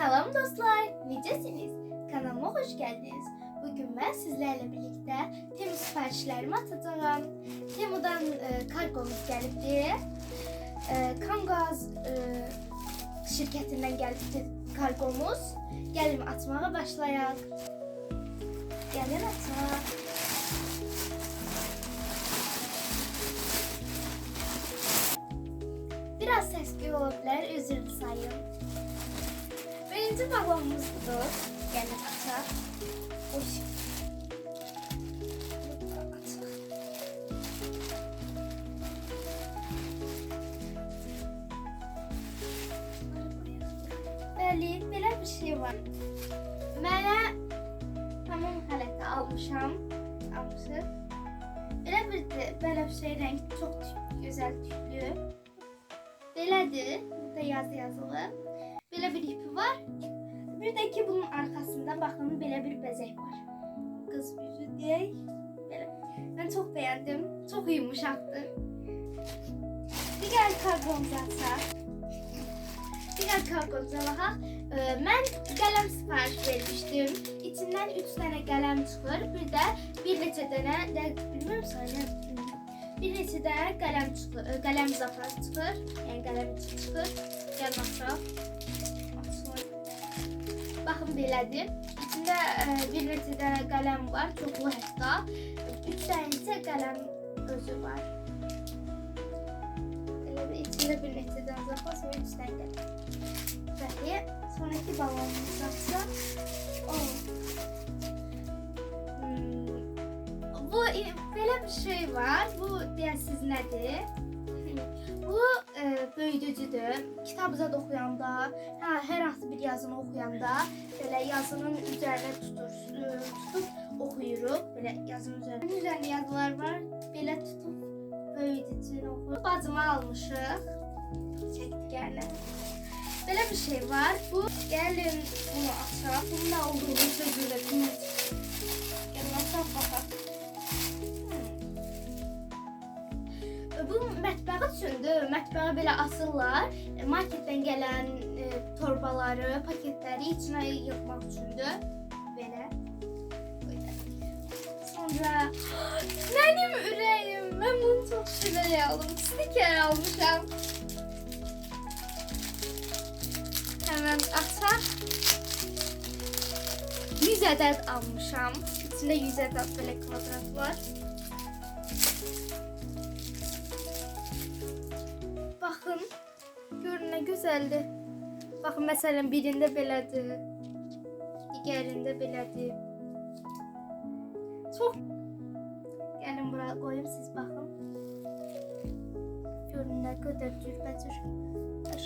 Salam dostlar, necəsiniz? Kanalıma hoş geldiniz. Bugün ben sizlerle birlikte Temu siparişlerimi atacağım. Temu'dan e, kargomuz geldi. E, Kangaz e, şirketinden geldi kargomuz. Gelin atmaya başlayalım. Gelin atmaya. Biraz sesli olabilir, özür dilerim. Birinci balonumuz budur. Gelin açaq. Oş. Açaq. Bəli, belə bir şey var. Mənə tamam xələti almışam. Almışıq. Belə bir də bənövşə rəng çox tüklü, gözəl tüklü. Belədir. Burada yazı yazılıb. Belə bir ipi var. Bir də ki bunun arxasında baxın belə bir bəzək var. Qız üzü deyək. Belə. Mən çox bəyəndim. Çox yumuşaqdır. Digər kargomuzu açaq. Digər kargomuza baxaq. Mən qələm sifariş vermişdim. İçindən 3 dənə qələm çıxır. Bir də bir neçə dənə də bilmirəm sayını. Bir neçə dənə qələm çıxır, qələm zapat çıxır. Yəni qələm çıxır. Gəl baxaq. Baxın belədir. İçində ə, bir neçə dənə qələm var, çoxlu hətta. 3 dənə isə qələm özü var. Elə də içində bir neçə dənə zapas və 3 dənə qələm. Bəli, sonraki balonumuzu açsaq. Oh. Hmm, Bu e, belə bir şey var. Bu deyəsiz nədir? Böyüdücüdür. Kitabıza da oxuyanda, hə, hər hansı bir yazını oxuyanda belə yazının üzərinə tutur, e, tutub oxuyuruq. Belə yazının üzərində. Üzərində yazılar var. Belə tutub böyüdücünü oxuyuruq. Bacıma almışıq. Çəkdik yəni. Belə bir şey var. Bu gəlin bunu açaq. Bunun nə olduğunu sözü də bilmirik. Gəlin açaq baxaq. Hmm. Bu mətbəx üçündür. Mətbəyə belə asırlar. E, Marketdən gələn e, torbaları, paketləri içinə yığmaq üçündür. Belə. Sonra mənim ürəyim. Mən bunu çox şirək aldım. Stiker almışam. Hemen açaq. 100 ədəd almışam. İçində 100 ədəd belə kvadrat var. Baxın. Görün nə gözəldir. Baxın məsələn birində belədir. Digərində belədir. Çox Gəlin bura qoyum siz baxın. Görün nə qədər cürbəcür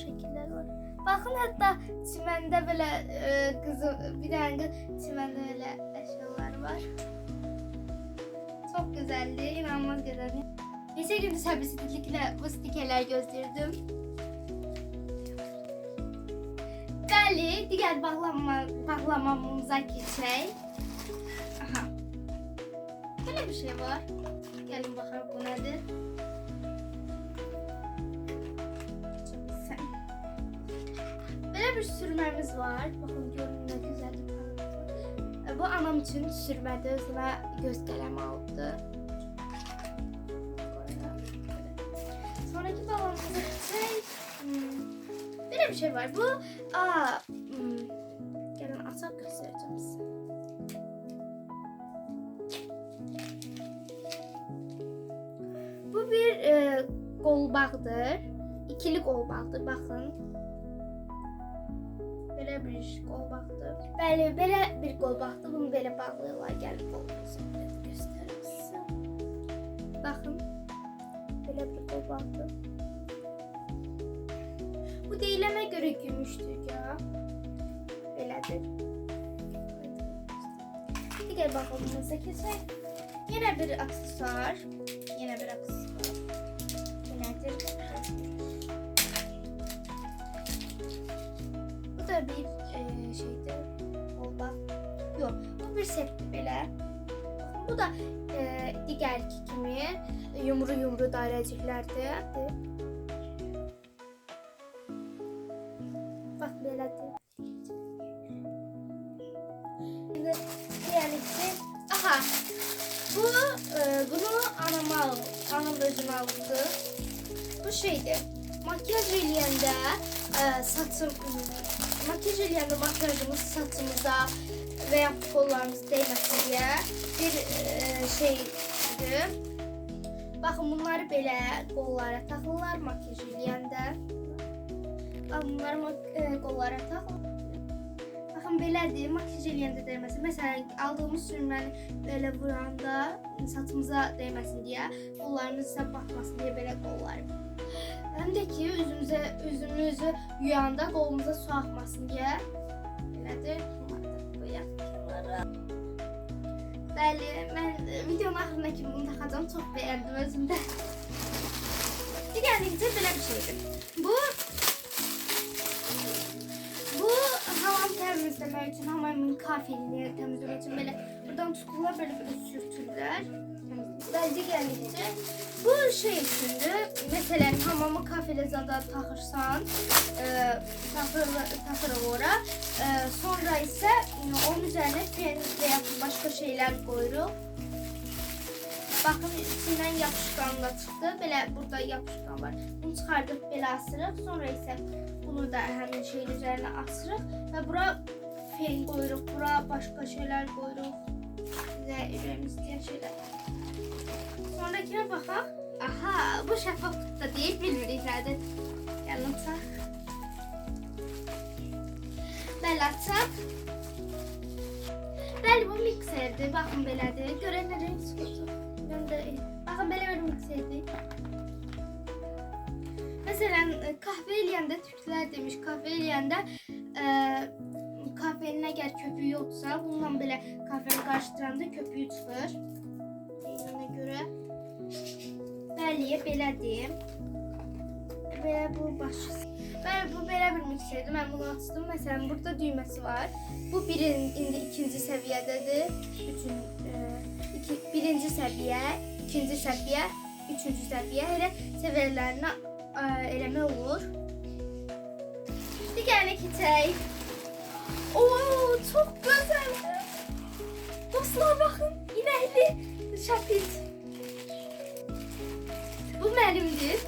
şəkillər var. Baxın hətta çiməndə belə e, qızı bir dənə çiməndə belə əşyalar var. Çox gözəldir, inanılmaz gözəldir. Neçə gündür səbirsizliklə bu stikerləri gözləyirdim. Bəli, digər bağlama, bağlamamıza keçək. Aha. Belə bir şey var. Gəlin baxaq bu güzel. Böyle bir sürmemiz var. Bakın görün ne güzel. E, Bu anam için sürmedi. Özüme göz kalemi aldı. Balonumuza şey... Hmm, böyle bir şey var. Bu... Aa, hmm, gelin atak göstereceğim size. Bu bir e, qolbaqdır. İkili qolbaqdır, baxın. Belə bir qolbaqdır. Bəli, belə bir qolbaqdır. Bunu bağlayırlar. Gəlin qolumuzu göstərim sizə. Baxın. Belə bir qolbaqdır. Bu deyiləmə görə gümüşdür ya. Belədir. Digər baxımımıza keçək. Yenə bir aksesuar. Yenə bir aksesuar. Belədir. Bu da bir e, şeydir. Olba. Yok, bu bir belə. Baxın, Bu da e, digərki kimi yumru-yumru dairəciklərdir. diğerisi aha bu e, bunu anam al, anam özüm aldı. Bu şeydi. Makyaj eləyəndə e, saçım makyaj eləyəndə makyajımız saçımıza və ya qollarımız dəyməsin deyə bir e, şey idi. Baxın bunları belə qollara taxırlar makyaj eləyəndə. Bunları e, qollara taxırlar. Baxın belədir, makyaj eləyəndə dəyməsin. Məsələn, aldığımız sürməni belə vuranda saçımıza dəyməsin deyə, qollarımız isə batmasın deyə belə qollar. Həm də ki, üzümüzə, üzümüzü yuyanda qolumuza su axmasın deyə. Belədir. Qoyaq kənara. Bəli, mən videonun axırına kimi bunu taxacağam. Çox bəyəndim özümdə. Digərlikcə belə bir şeydir. Bu bu təmizləmək üçün, hamamın kafelini təmizləmək üçün belə buradan tuturlar, belə belə sürtürlər. Və digərlikcə bu şey üçündür. Məsələn, hamamı kafelə zada taxırsan, e, taxır, taxırıq ora. E, sonra isə e, onun üzərinə pen və ya başqa şeylər qoyuruq. Baxın, içindən yapışqan da çıxdı. Belə burada yapışqan var. Bunu çıxardıb belə. Sonra isə bunu da həmin şeyin üzərinə asırıq və bura fen qoyuruq. Bura başqa şeylər qoyuruq. Bizə ürəyimiz istəyən şeylər. Sonrakine baxaq. Aha, bu şəffaf kutuda deyil, bilmirik nədir. Gəlin açaq. Bəli, açaq. Bəli, bu mikserdir. Baxın belədir. Görənlərə çıxacaq. Mən də baxın belə bir mikserdir. Məsələn, e, kahve eləyəndə türklər demiş, kahve eləyəndə e, kahvenin əgər köpüyü yoxsa, bununla belə kahveni qarışdıranda köpüyü çıxır. Deyilənə görə. Bəli, belədir. Belə bu başçısı. Bəli, bu belə bir mikserdir. Mən bunu açdım. Məsələn, burada düyməsi var. Bu birin indi ikinci səviyyədədir. Üçün e, iki, birinci səviyyə, ikinci səviyyə, üçüncü səviyyə elə səviyyələrinə e, eləmək olur. Digərinə keçək. Oo, çox gözəldir. Dostlar baxın, inəkli şapit. Bu mənimdir.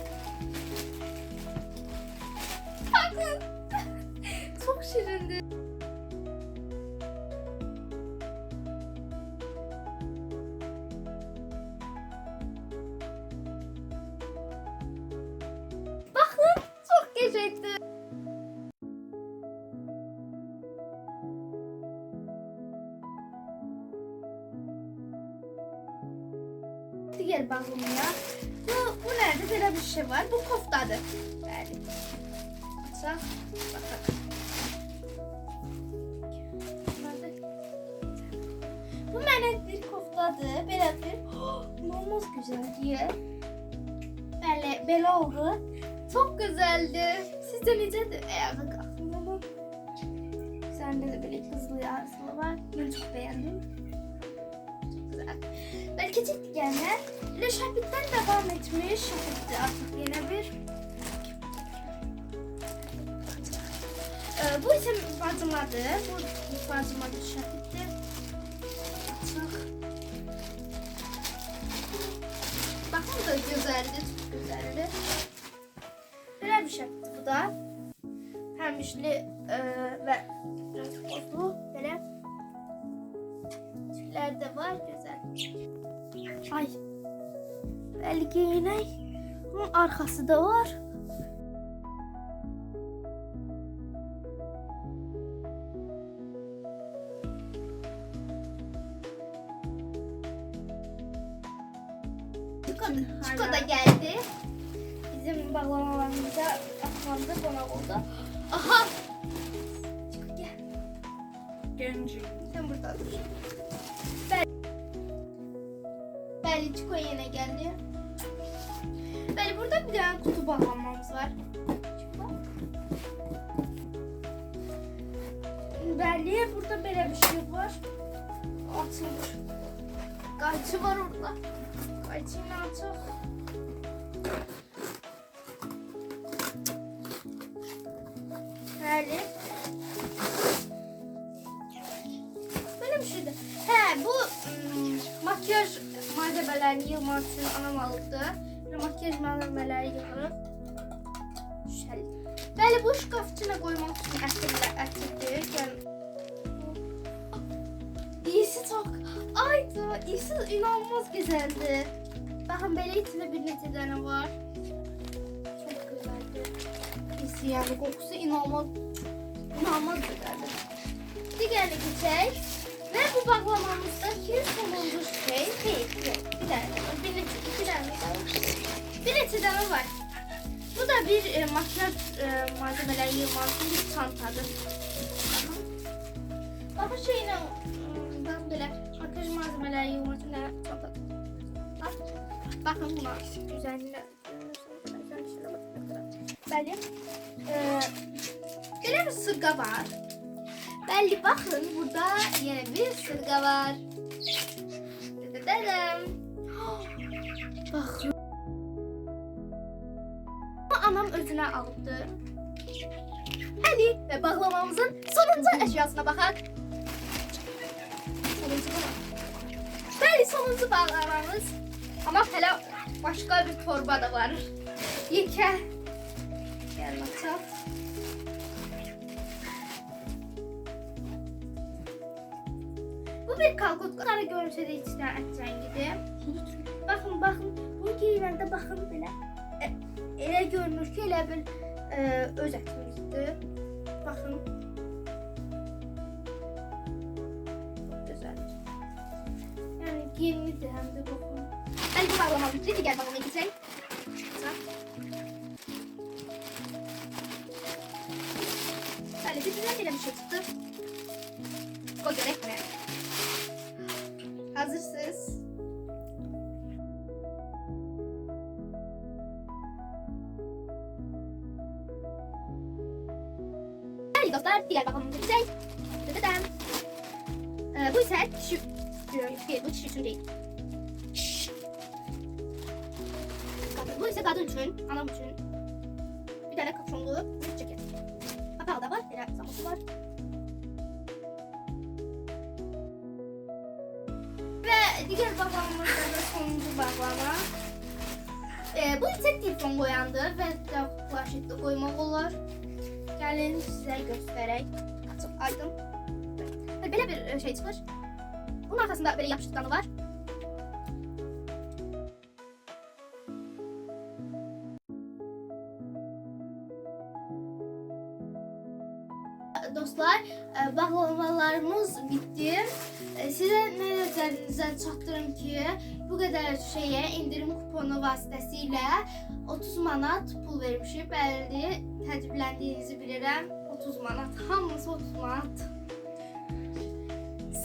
Bakın. Çok şirindi. Diğer bağlamaya. Bu, bu nerede? Böyle bir şey var. Bu koftadır. Açaq. Baxaq. Nerede? Bu mənə bir koftadır. Belə bir. İnanılmaz güzeldir. Bəli, belə oldu. Çok güzeldi. Sizce necədir? Ayağa qalxın. Sende de böyle kızlı yarsılı var. Ben çok beğendim. Güzel. Belki ciddi yani. Le Şapit'ten devam etmiş. Şapit'ti artık yine bir. Ee, bu ise bacımadır. Bu bacımadır Şapit'ti. Çok. Bakın da güzeldi. Çok güzeldi. Böyle bir Şapit'ti bu da. Pembişli e, ve biraz tozlu. Böyle. Tüyler de var. Ay. Belki yine bunun arkası da var. Çiko, Çiko da geldi. Bizim bağlamalarımıza atlandı, konak oldu. Aha! Çiko gel. Genci. Sen burada dur. Belli Çiko geldi. Belli burada bir tane kutu bağlamamız var. Çiko. Burada böyle bir şey var. Açılır. Qayçı var orada. Qayçını açıq. Bəli. Makyaj malzemelerini yığmaq üçün anam alıbdı. Belə makyaj malzemeləri yığırıq. Şəl. Bəli, bu şkaf içinə qoymaq üçün ətirlə ətirdir. Gəl. İyisi çok. Aydı. İyisi inanılmaz güzeldi. Bakın böyle içinde bir neçə dənə var. Çok güzeldi. İyisi yani kokusu inanılmaz inanılmaz güzeldi. Diğerine geçelim. Ve bu baklavamızdaki sonuncu şey değil. Bir tane. Bir neçə, iki tane. Bir neçə dənə var. Bu da bir e, makyaj e, malzemeleri yığmaq üçün bir çantadır. Bakın şeyine ıı, ben böyle makyaj malzemeleri yığmaq üçün nə çanta. Bak. Bakın buna üzerine Bəli. Ee, belə bir sırğa var. Bəli, baxın, burada yenə bir sırğa var. Dədədədəm. Baxın. Anam özünə alıbdı. Hadi ve baklavamızın sonuncu eşyasına bakak. Sonuncu bu. Bəli, sonuncu baklavamız. Ama hala başka bir torba da var. Yekə. Gel açaq. Bir kalkut. Qara görüntüdə içində ət rəngidir. Baxın, baxın. Bunu giyiləndə baxın belə. E, elə görünür ki, elə bil e, öz ətimizdir. Baxın. Çok güzel. Yani giyimlidir hem de bakın. Ben bu bağlamam bitti. Diğer bağlamaya geçelim. Böyle bizden bile bir şey çıktı. O göre buraya. Hazırsınız. Evet dostlar diğer bağlamamıza geçelim. Dıdıdan. Ee, bu ise kişi... Değil, bu kişi için değil. Kadın. Bu ise kadın için, anam için. Bir tane kapşonlu bir ceket. Kapağı da var, bir zaması var. Diğer bağlamamızda da sonuncu bağlama. Ee, bu ise telefon koyandı ve de flaşette koymaq olar. Gəlin sizə göstərək. Açıq aydın. Və belə bir e, şey çıxır. Bunun arxasında belə yapışıqları var. Dostlar, e, bağlamalarımız bitti. E, Sizə nə nəzərinizə çatdırım ki, bu qədər şeyə indirim kuponu vasitəsilə 30 manat pul vermişik. Bəli, təcrübələndiyinizi bilirəm. 30 manat, hamısı 30 manat.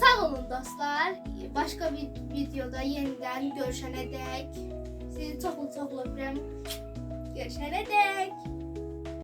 Sağ olun dostlar. Başka bir videoda yeniden görüşene dek. Sizi çok öpürüm. Görüşene dek.